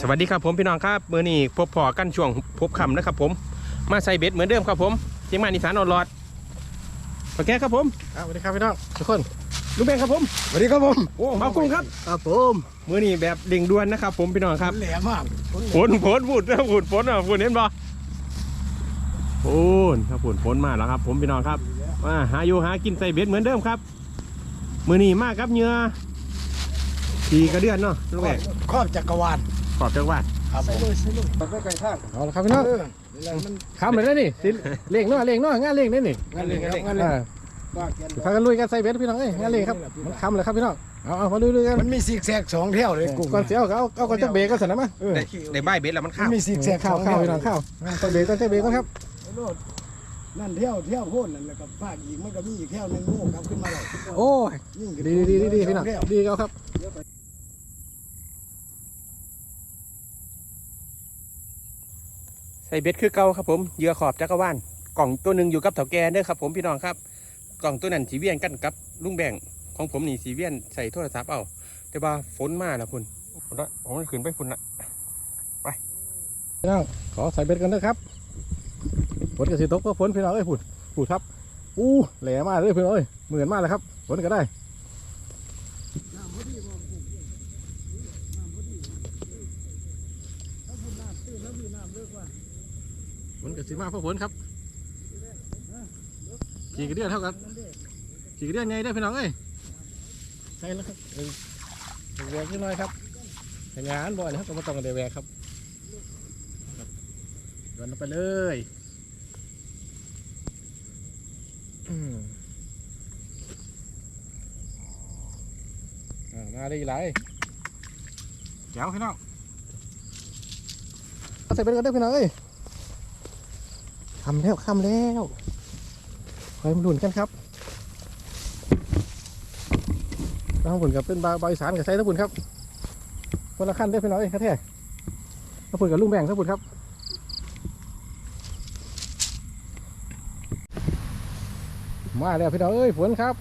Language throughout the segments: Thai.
สวัสดีครับผมพี่น้องครับมือนี้พบพอกันช่วงพบคำนะครับ ผมมาใส่เบ็ดเหมือนเดิมครับผมเชียงใหม่นิสานออนลอดโอเคครับผมครับสวัสดีครับพี่น้องทุกคนลูกแบงครับผมสวัสดีครับผมโอ้มากุ้งครับครับผมมือนี้แบบเด่งด่วนนะครับ ผมพี่น้องครับแหลมมากฝนฝนฝนฝนฝนอะฝนเห็นบ่ฝนครับฝนฝนมาแล้วครับ ผมพี่น้องครับมาหาอยู่หากินใส่เบ็ดเหมือนเดิมครับ มือนี้มากครับเหงื่อขี่กระเดือนเนาะลูกแบงครอบจักรวาล ขอบจังหวัดครับผมใส่เลยไม่ไกลทางเอาละครับพี่น้องเออเวลามันข้ามไปได้นี่สิเล่งเนาะเล่งเนาะงานเล่งได้นี่งานเล่นครับงานเล่นอ่าว่าแกนพากันลุยกันใส่เบ็ดพี่น้องเอ้ยงานเล่งครับมันคำเลยครับพี่น้องเอาเอามาลุยลุยกันมันมีซิกแซกสองเที่ยวเลยกุ้งก่อนเสียเอาเอาเอาก่อนจะเบรกก็สนะมั้ยเออได้ได้ใบเบ็ดแล้วมันมัข้านวมีซิกแซกข้าวสองข้าวเที่ยวพี่น้องข้าวจะเบรกก็จะเบรกก็ครับโลดนั่นเที่ยวเที่ยวโพ่นนั่นแล้วก็ภาคอีกมันก็มีอีกเที่ยวหนึงโง่ครับขึ้นมาเลยโอ้ยยิ่งดีดีดีดีพี่น้องสเที่ยวดีเอาครับ ใส่เบ็ดคือเก่าครับผมเหยื่อขอบจักรวาลกล่องตัวหนึ่งอยู่กับเถาแก่เด้อครับผมพี่น้องครับ กล่องตัวนั้นสีเวียนกันกับลุงแบ่งของผมนี่สีเวียนใส่โทรศัพท์เอาแต่ว่าฝนมาแล้วพุ่นฝนละผมมันขึ้นไปพุ่นละพี่น้องขอใส่เบ็ดกันนะครับฝนกระสีตกก็ฝนพี่น้องเอ้ยพูดพูดครับอู้แหลมมากเลยพี่น้องเอ้ยเหมือนมากเลยครับฝนก็ได้ฝนกระสีมากเพราะฝนครับขี่กระเดียนเท่ากันขี่กระเดียนไงได้อพี่น้องเอ้ยใช่แล้วครับเออแหวกนิดหน่อยครับแต่งานบ่อยนะครับก็ไม่ต้องเดแหวกครับโยนลงไปเลยอืมอ่ามาได้อีกหลายแก้วพี่น้องเอาใส่ไปกันได้อพี่น้องเอ้ย คำแล้วคำแล้วคอยมาดุนกันครับทางบุญกับเป็นบาบาอีสานกับไซทั้งบุญครับคนละขั้นได้พี่น้องเอ้ยแท้ๆทั้งบุญกับลุงแบ่งทั้งบุญครับมาแล้วพี่น้องเอ้ยฝนครับ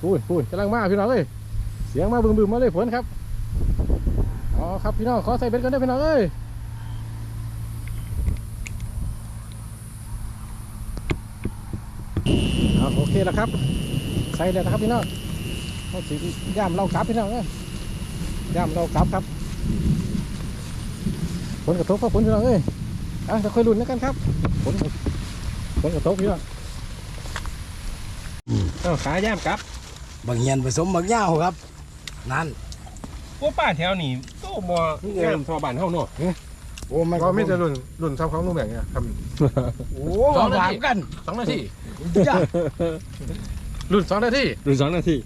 พูนพูนกำลังมาพี่น้องเอ้ยเสียงมาบึมบึมมาเลยฝนครับอ๋อครับพี่น้องขอใส่เบ็ดกันได้พี่น้องเอ้ย เอาโอเคแล้วครับ ใส่แล้วนะครับพี่น้องเอาสิย่ามเรากลับพี่น้องเอ้ยย่ามเรากลับครับฝนกระทบครับฝนพี่น้องเอ้ยอะจะค่อยลุ้นแล้วกันครับฝนฝนกระทบพี่น้องเอ้าขาย่ามครับบางเฮียนผสมบางย่าวครับ นั่นพวกป้าแถวนี้โตบ่งามทอบ้านเฮาเนาะโอ้มันก็ไม่จะรุ่นรุ่นซ้ำของลุงแบ่งเนี่ยทโอ้สองนาทีหวานกันำสองนาที จ้ารุ่นสองนาทีหรือสองนาที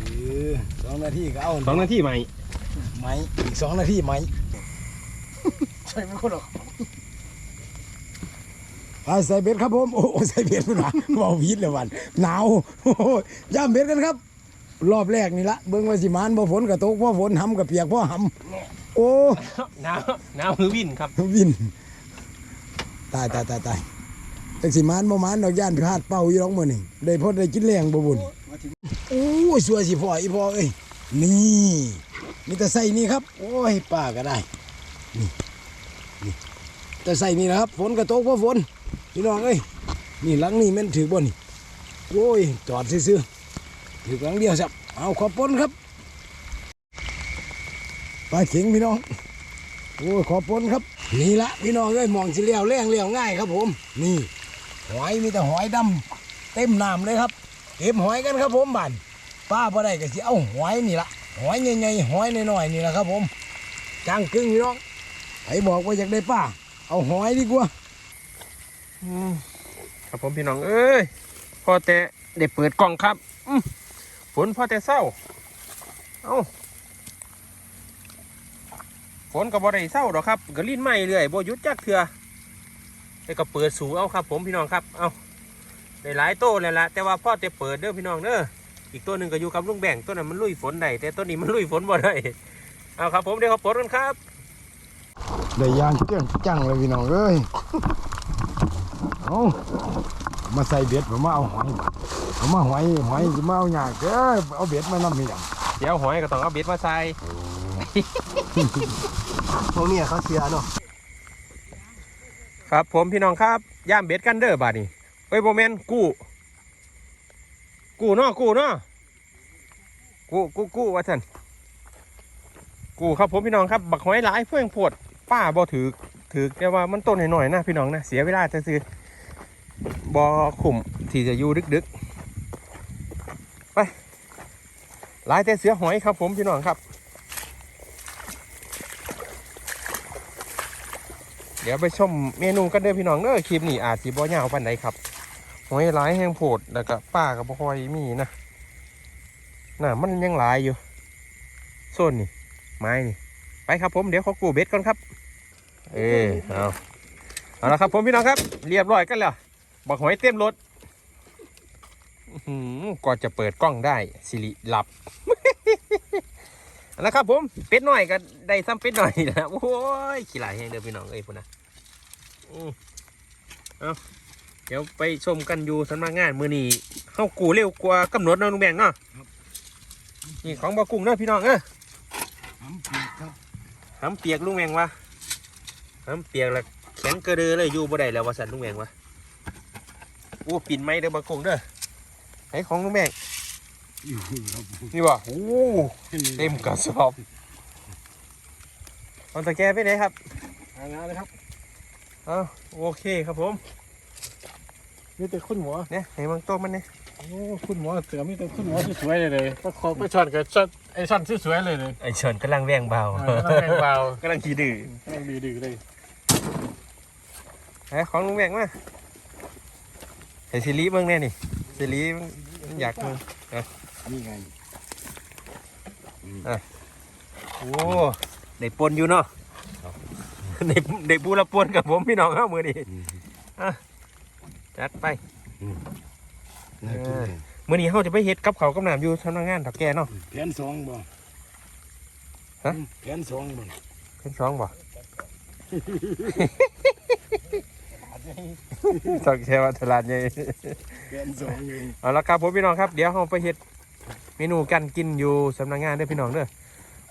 เออสองนาทีก็เอาสองนาทีใหม่ไหมอีกสองนาทีไหมใช่ไหมคนหรอกไปใส่เบ็ดครับผม โอ้โอ้ใส่เบ็ดพุ่นว่ะเว่าวิดเลยวันหนาวโอ้ยย่ามเบ็ดกันครับ รอบแรกนี่ละเบิ่งว่าสิมานบ่ฝนกระตกพ่อฝนหำกับเปียกพ่อหำโอ้หนาวหนาวหรือวินครับวิน ตายตายตายตาย แต่สิมานบ่มานดอกย่านพลาดเป้าอยู่หรอกมื้อนี่ได้พอได้กินแรงบ่บุญโอ้ยสวยสิพ่ออีพ่อเอ้ยนี่มีแต่ใส่นี่ครับ โอ้ยป้าก็ได้นี่นี่แต่ใส่นี่นะครับ ฝนก็ตกเพราะฝนพี่น้องเอ้ยนี่หลังนี่แม่นถือบ่นี่โอ้ยจอดซื่อๆถือหลังเดียวสับเอาขอบปนครับปลาเข็งพี่น้องโอ้ยขอบปนครับนี่ละพี่น้องเอ้ยมองสิเลี้ยวแรงเลี้ยวง่ายครับผม นี่ หอยมีแต่หอยดำเต็มน้ำเลยครับ เก็บหอยกันครับผมบ้านป้าพอได้ก็สิเอาหอยนี่ละหอยใหญ่ๆหอยน้อยๆนี่ละครับ ผมจ้างกึ่งพี่น้องไผบอกว่าอยากได้ป้า เอาหอยดีกว่าครับผมพี่น้องเอ้ยพ่อแต่ได้เปิดกล่องครับอืฝนพ่อแต่เศร้า เอ้าฝนก็บ่ได้เศร้าดอครับก็ลิ้นไหมเรื่อยบ่ยุดจักเถื่อ แต่ก็เปิดสูเอาครับ ผมพี่น้องครับเอ้าได้หลายโตเลยละแต่ว่าพ่อแต่เปิดเด้อพี่น้องเด้ออีกตัวหนึ่งก็อยู่กับลุงแบ่งตัวนั้นมันลุยฝนได้แต่ตัวนี้มันลุยฝนบ่ได้เอาครับ ผมเดี๋ยวเขาปลดกันครับได้ยางเกี้ยงจังเลยพี่น้องเอ้ยเอามาใส่เบ็ดผมมาเอาหอยเอามาหอยหอยจะมาเอาหยากเอ้ยเอาเบ็ดมานำพี่น้องเดี๋ยวหอยก็ต้องเอาเบ็ดมาใส่พวกเนี้ยเขาเสียเนาะ ครับผมพี่น้องครับย่ามเบ็ดกันเด้อบาดนี้เอ้ยโบแมนกู้กู้เนาะกู้เนาะกู้กู้กู้ว่าท่านกู้ครับผมพี่น้องครับ บักหอยหลายเพื่องโพดป้าบ่ถือถือแต่ว่ามันต้นหน่อยๆนะพี่น้องนะเสียเวลาจะซื้อบ่ขุมที่จะอยู่ดึกๆไปหลายแต่เสือหอยครับผมพี่น้องครับ ดี๋ยวไปชมเมนูกันเด้อพี่น้องเด้อคลิปนี้อาจสิบ่ยาวปานใดครับหอยหลายแห้งโพดแล้วก็ป้าก็บ่ค่อยมีนะน่ะมันยังหลายอยู่โซนนี่ไม้นี่ไปครับผมเดี๋ยวขอกูเบ็ดก่อนครับ เออเอาเอาละครับผมพี่น้องครับ เรียบร้อยกันแล้วบักหอยเต็มรถก่อนจะเปิดกล้องได้สิริหลับ เอาละครับผมเป็ดหน่อยก็ได้ซ้ำเป็ดหน่อยนะโอ้ยขี้หลายแห้งเด้อพี่น้องเอ้ยพุ่นนะอือเอาเดี๋ยวไปชมกันอยู่สำนักงานมือนี้เข้ากูเร็วกว่ากำหนดเนาะลุงแบงเนาะนี่ของบะกุ้งเนาะพี่น้องเออน้ำเปียกครับหำเปียกลุงแบงวะหำเปียกแล้วแข็งกระเดือเลยอยู่บ่ได้แล้ววะสันลุงแบงวะโอ้ปิ่นไม้เด้อบะกุ้งเด้อไหนของลุงแบง อยู่ครับนี่บ่โอ้เต็มกระสอบเอาตะแกรงไปไหนครับหางานเลยครับอ้าวโอเคครับผมมีแต่คุณหมอเนี่ยให้มังโต้มันเนี่ยโอ้คุณหมอเสือมีแต่คุณหมอสวยๆเลยเลยก็ขอไปช็อตกับช็อตไอ้ช็อตสวยๆเลยเลยไอเฉินกำลังแวงเบาอ่ากำลังแรงเบากำลังขี้ดื้อกำลังดีๆเลยไอ้ของลุงแวงมาเห็นซิลีเบิ้งแน่นี่ซิลีมันอยากเบิ้ง นี่ไงโอ้ได้ปนอยู่เนาะได้ได้ปูละปนกับผมพี่น้องเข้ามือนี่อะจัดไปน่ากินเลยมือนี้เขาจะไปเฮ็ดกับเขาวกับน้ำอยู่สำนักงานถักแกเนาะแผนสองบ่ฮะแผนสองบ่เพิ่นช้องบ่สักแค่ว่าตลาดใหญ่แผนสองเองเอาละครับผมพี่น้องครับ เดี๋ยวเราไปเฮ็ด เมนูกันกินอยู่สำนักงานเด้อพี่น้องเด้อ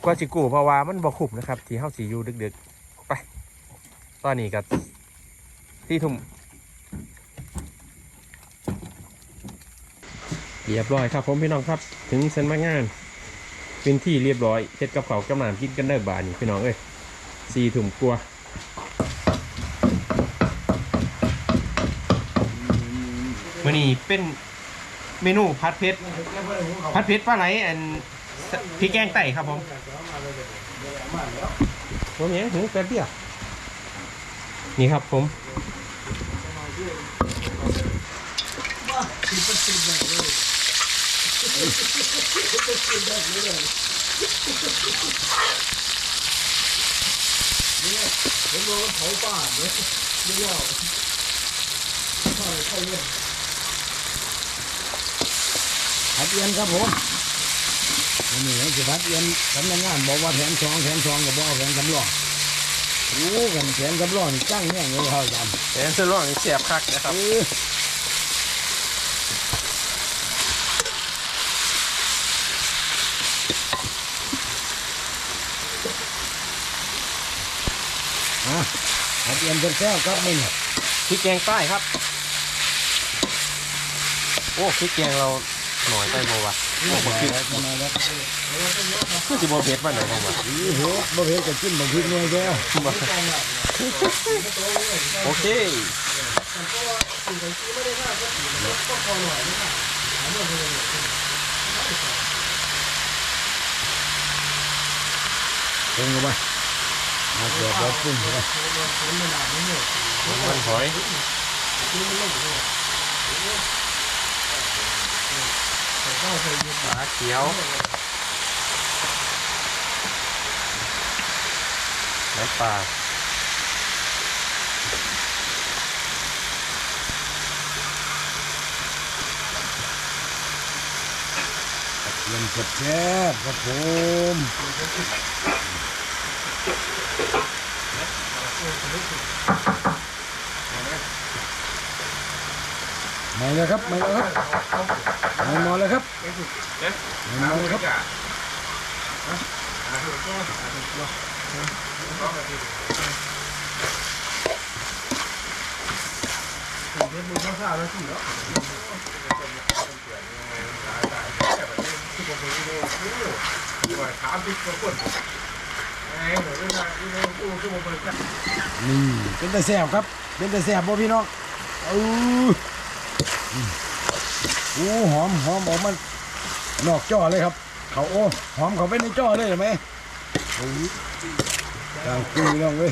กว่าสิกูเพราะว่ามันบ่คุ้มนะครับ ที่เฮาสิอยู่ดึกๆไปตอนนี้ก็ที่ทุ่มเรียบร้อยครับผมพี่น้องครับ ถึงสำนักงานเป็นที่เรียบร้อยเฮ็ดกับเขากำลังกินกันเด้อบาดนี้พี่น้องเอ้ยสี่ถุงกลัวมื้อนี้เป็น เมนูผัดเผ็ดผัดเผ็ดปลาไหลอันพริกแกงไต่ครับผมผมยังถึงแป๊บเดียวนี่ครับผมผมบอกว่าเผาป่าเนี่ยเดี๋ยวว่าเข้าเข้าเล่น พัดเอียนครับผมวันนี้ให้สิพัดเอียนสำนักงานบอกว่าแผนสองแผนสองก็บอกแผนสำรองโอ้กันแผนสำรองนี่จ้างเนี่ยเลยครับอาจารย์แอนเซอร์ลองเสียบคักนะครับเอออะพัดเอียนเป็นแก้วครับมึงพริกแกงใต้ครับ โอ้พริกแกงเรา หน่อยไปโมวะนี่มาแล้วมาแล้วคือสิโมเผ็ดป่ะหน่อยผมว่าอีเฮ้บ่เฮ็ดก็กินบ่พริกหน่อยแก้วโอเคเพิ่งเข้าไปมาเกิดบ่ปุ้นเข้าไปมันหอย ปลาเขียวน้ำปลาเย็นแซ่บๆครับผม มาเลยครับมาเลยครับมามาเลยครับมามาเลยครับนี่เป็นแต่แซ่บครับ เป็นแต่แซ่บบ่พี่น้องเอ อโอ้หอมหอมออกมานนอกจ้อเลยครับ เขาโอ้หอมเขาไปในจ้อเลยเห็นไหมโอ้ยกลางคุยน้องเลย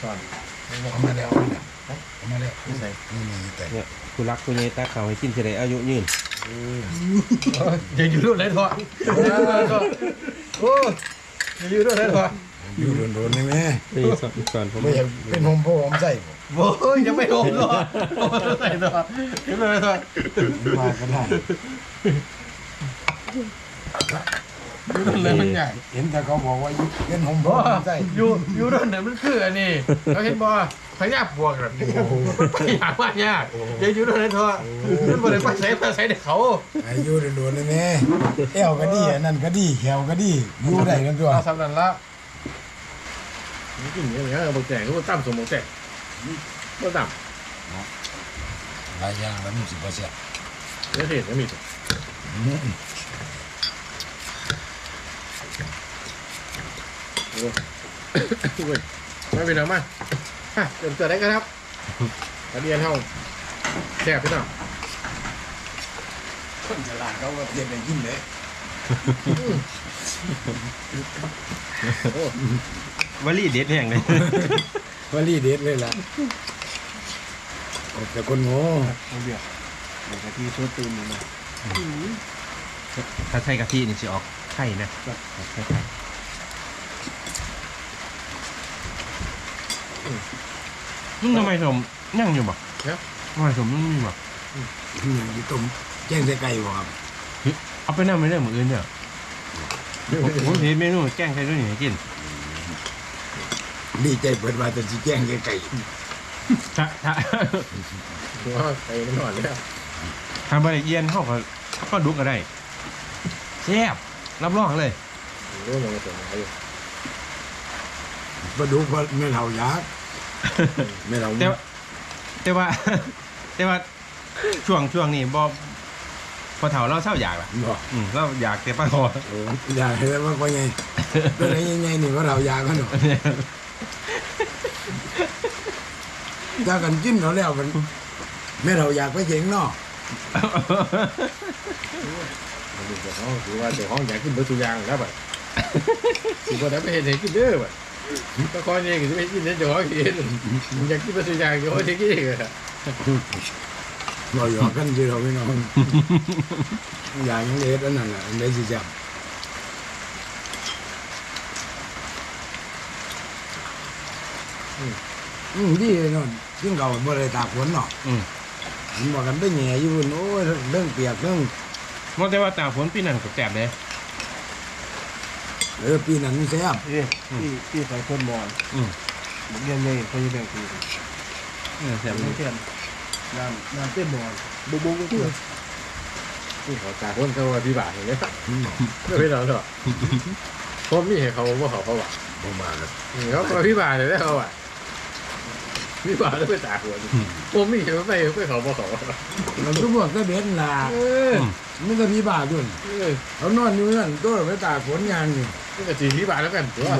สอน เอามาแล้ว เอามาแล้วใส่นี่นี่แต่เนี่ยผู้รักผู้ใหญ่ตาเขาให้กินเท่าไรอายุยืนอย่าอยู่รุ่นไหนทอะโอ้อย่าอยู่รุ่นไหนทอะอยู่โดนๆนี่แม่นี่สอนสอนผมไม่อยากเป็นผมพ่อผมใส่บ่โอ้ยยังไม่โดนทอะใส่ทอะยังไม่ทอะมาก็ได้อยู่รุ่นไหนมันใหญ่เห็นแต่เขาบอกว่าเป็นผมพ่อบ่ผมใส่อยู่อยู่รุ่นไหนมันคืออันนี้เราเห็นบ่ พญาบวกแบบนี้มันไปหาว่ายากอย่าอยู่รุ่นไหนทอะมันบ่ได้ไปใส่ไปใส่เด็กเขาอายุโดนๆนี่แม่แอวก็ดีอันนั่นก็ดีแขวก็ดีอยู่ได้กันตัวเอาสำนันละนี่กินอย่างเงี้ยบางแจงก็ตั้มสมบางแจงก็ตั้มหลายอย่างแล้วมันสิบ่เสียเนื้อเห็ดก็มีโอ้ยไม่เป็นไรมา ฮะเติมเติมได้กันครับกระเดียนเท่าแซ่บพี่น้องคนฉลาดเขาก็เรียนได้กินเลยโอ้วลีเด็ดแห่งเลยว่าลีเด็ดเลยล่ะแต่คนโง่เบียดเดี๋ยวกะทิตัวตื่นมาถ้าใส่กะทินี่จะออกไข่นะใส่ไข่ อืมทำไมสมนั่งอยู่บ่ทำไมสมนั่งอยู่บ่คืออยู่ต้มแจ้งใส่ไก่บ่ครับเอาไปนั่งไม่ได้เหมือนอื่นเนี่ยผมผมเห็นเมนูแกงไข่ด้วยนี่ให้กินดีใจเปิดว่าจะสิแจ้งใส่ไก่ถ้าถ้าตัวไปมันหน่อยแล้วทำไปเอียนเขาก็ก็ดุกก็ได้แซ่บรับรองเลยรู้ยังไงตัวไหนอยู่บ่ดูว่าแม่เฒ่ายักษ์ แม่เฒ่าแต่ว่าแต่ว่า แต่ว่าช่วงช่วงนี้บอพอเถาเราเศร้าอยากละบ่อืมเราอยากแต่ป้าคอโอ้อยากให้ว่าว่าไงเป็นไงยังไงนี่ว่าเฒ่ายักษ์กันเนาะถ้ากันกินเขาแล้วมันแม่เฒ่ายักษ์ไปเจ๋งเนาะมันดูจากห้องถือว่าจากห้องอยากกินเบอร์สุยางแล้วแบบถือว่าได้ไปเห็นเห็นกินเด้อแบ บตะกอนเองก็จะไปกินเด้อจากห้องกินอยากกินเบอร์สุยางจากห้องจะกินเองอะบ่หยอกกันสิเราพี่น้องอย่างนี้เฮ็ดอันนั้นน่ะอันใดสิจับอืมดีเลยเนาะกินข้าวบ่ได้ตากฝนเนาะอืมผมบอกกันได้แหง่อยู่โอ้ยเรื่องเปียกเรื่องมองแต่ว่าตากฝนปีนั้นก็แสบเลย เออปีนั้นแซ่บนี่ที่ที่ใส่คนมอนอืมเรียนเลยเขาจะแบ่งทีเออแสบเลไม่ยเทียนน้ำน้ำเต้นมอนบุบบุบบุบนี่เขาจ่าคนเขาว่าพี่บ่าเห็นไหมไม่เป็นเราหรอกผมมีให้เขาว่าเขาเขาว่าผมมาแล้วเขาก็พี่บ่าเลยได้เขาว่าพี่บ่าแล้วไปตากหัวผมมีให้ไม่ไม่เขาว่าเขามันก็บอกก็เบ็ดล่ะเออมันก็พี่บ้าด้วยเออเขานอนอยู่นั่นตัวไปตากฝนยางนี่ นี่ก็สีพี่บ่าแล้วกันตัว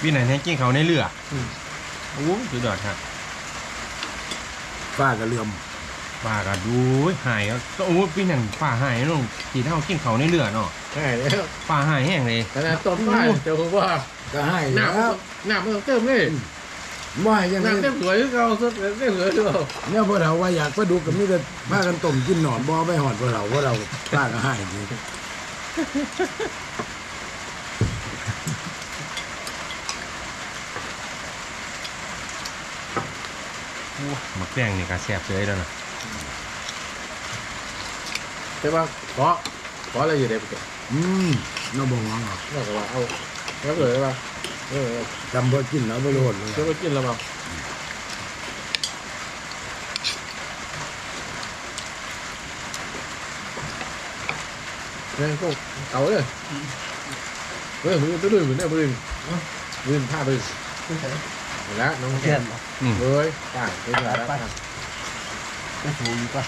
ปีนั้นให้กินเขาในเรืออโอ้ยสุดยอดครับฟ้ากระเหลื่อมปลาก็ดูหายก็โอ้ยปีนั้นปลาหายเนาะที่เท่ากินเขาในเรือเนาะคใช่แล้วปลาหายแห้งเลยขนาดต้นไม้เจ้าคุณว่าก็ให้น้แล้วำน้ำมันเติมเลยบ่ให้ยังไงน้ำเต็มสวยเราสุดเต็มสวยคือเราเนี่ยพวกเราว่าอยากไปดุกก็มีแต่พากันต้มกินหนอนบ่อไปหอดพวกเราพวกเราป้าก็ให้จริง หมักแป้งนี่ก็แซ่บเลยแล้วนะใช่ป่ะเพราะเพราะอะไรอยู่ในปกติอืมเราบ่หวังหรอกนอกจากว่าเอาแล้วเลยป่ะเออจำบ่กินแล้วบ่โลดเลยจะไปกินแล้วมั้ง นี่ยพวกเอาเลยเฮ้ยมือตื้อมือเนี่ยมือมือผ้าไปแล้วน้องแก้มอืมเลยต่างเป็นอะไรแล้วก็ถูกป่ะ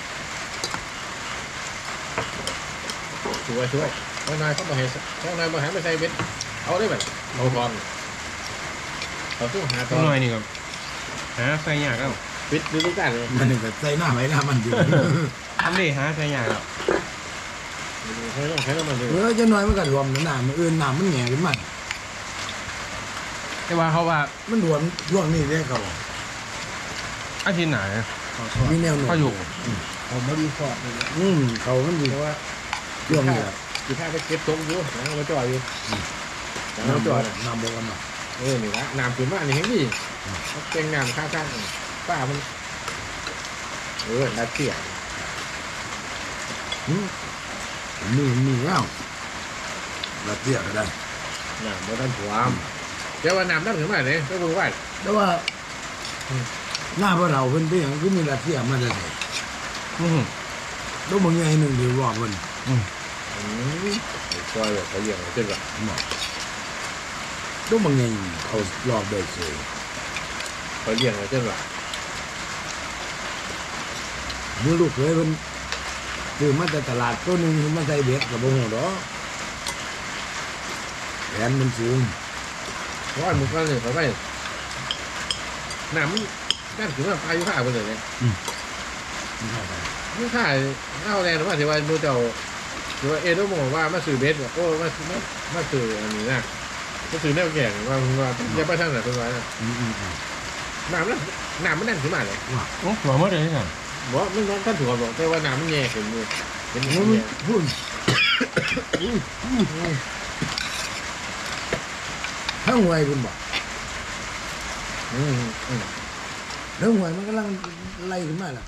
ช่วยช่วยข้างในเขามาเห็นข้างในมาหาไม่ใช่เบ็ดเอาได้ไหมเอาก่อนเราต้องหาตตัอวนน้อยนี่ก็หาใส่ยากแล้วปิดดูทุกการเลยมันนี่ก็ใส่หน้าไว้หน้ามันอยู่ทำได้หาใส่ยากแล้ว ใช้ต้องใช้น้ำมันเลยเออจะน้อยมันก็รวมน้ำมันอื่นน้ำมันแหง่ขึ้นมาแต่ว่าเขาว่ามันรวมช่วงนี้เด้เขาบอกอาทิตย์หน้ามีแนวโน้มเขาอยู่เขาบ่ดีพออืมเขามันอยู่เพราะว่าช่วงนี้แหละคือถ้าไปเก็บตรงอยู่นะมาจ่อยอยู่น้ำน้ำจ่บ่อยน้ำบ่กันมาเออนี่ละน้ำขึ้นมานี่เห็นดิเก่งน้ำข้างๆป้ามันเออนัดเที่ย มีมีแล้วละเตี้ยก็ได้น้ำมันต้องถ่วมเดี๋ยวว่าน้ำนั่นขึ้นมาเลยก็รู้ว่าแต่ว่าหน้าพวกเราเพิ่นเป็นหยังคือมีละเตี้ยมาได้ไสอือหือต้องมึงใหญ่หนึ่งเดียวว่าเพิ่นอืมจ่อยแบบเขาเลี้ยงเขาเจ็บแบบบอกต้องมึงใหญ่เขารอบได้เสยเขาเลี้ยงเขาเจ็บแบบมือลูกเคยเพิ่น ซื้อมาจากตลาดตัวหนึงเพิ่นมาใส่เบ็ดกับโบ่ฮู้ดอกแขนมันสูงราะว่ามึงก็เลยเขาไปหน้ำนั่นคือว่าพายุข่าไปเลยเนี่ยไม่ขายเอาแรงหรือว่าที่ว่าดูเจ้าหรือว่าเอโดโมว่ามาสื่อเบสโอ้มามามาสื่ออันนี้นะมาสื่อแนวแก่งว่าว่าอย่าไปทางไหนเป็นไรนะอืมอืมน้ำนั่นน้ำมันนั่นขึ้นมาเลยโอ้หัวหมดเลยนี่ค่ะ บ่มันน้องท่นถือว่าบอกแต่ว่าน้ำมันแย่ขึ้นมือเป็นโอ้แย่ยทั้งหวยคุณบอกอืมอืมทั้งหวยมันกำลังไล่ขึ้นมาล่ะ